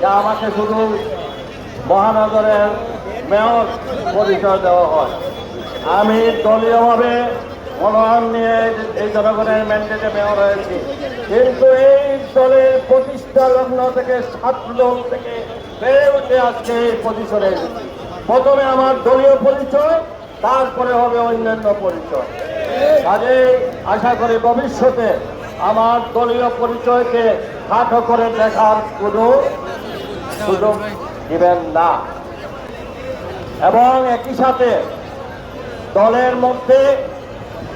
যে আমাকে শুধু মহানগরের মেয়র পরিচয় দেওয়া হয়। আমি দলীয়ভাবে মনোনয়ন নিয়ে এই জনগণের ম্যান্ডেটে মেয়র হয়েছি। কিন্তু এই দলের প্রতিষ্ঠা লগ্ন থেকে, ছাত্র থেকে বেড়ে উঠে আজকে এই পজিশনে প্রথমে আমার দলীয় পরিচয়, তারপরে হবে অন্যান্য পরিচয়। কাজে আশা করি ভবিষ্যতে আমার দলীয় পরিচয়কে খাটো করে দেখার কোনো সুযোগ দিবেন না। এবং একই সাথে দলের মধ্যে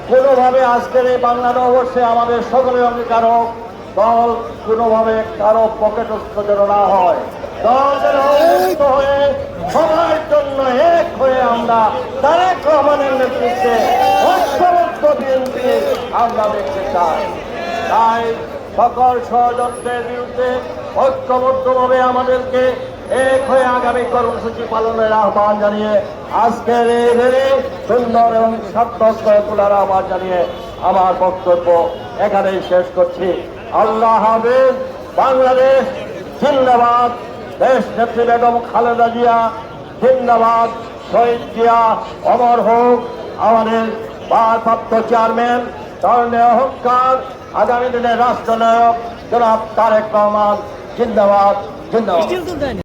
কোনোভাবে আজকের এই বাংলা নববর্ষে আমাদের সকলের অঙ্গীকারক দল কোনোভাবে কারও পকেটস্থ যেন না হয়। দল হয়ে সবার জন্য এক হয়ে আমরা তারেক রহমানের নেতৃত্বে ঐক্যবদ্ধ বিএনপি আমরা দেখতে চাই। তাই সকল ষড়যন্ত্রের বিরুদ্ধে ঐক্যবদ্ধভাবে আমাদেরকে এক হয়ে আগামী কর্মসূচি পালনের আহ্বান জানিয়ে আজকের এই সুন্দর এবং সার্থক করে তোলার আহ্বান জানিয়ে আমার বক্তব্য এখানেই শেষ করছি। আল্লাহ হাফিজ, বাংলাদেশ জিন্দাবাদ। দেশ নেত্রী বেগম খালেদা জিয়া জিন্দাবাদ। শহীদ জিয়া অমর হোক। আমাদের ভারপ্রাপ্ত চেয়ারম্যান ধরনের অহংকার আগামী দিনের রাষ্ট্রনায়ক জনাব তারেক রহমান জিন্দাবাদ জিন্দাবাদ।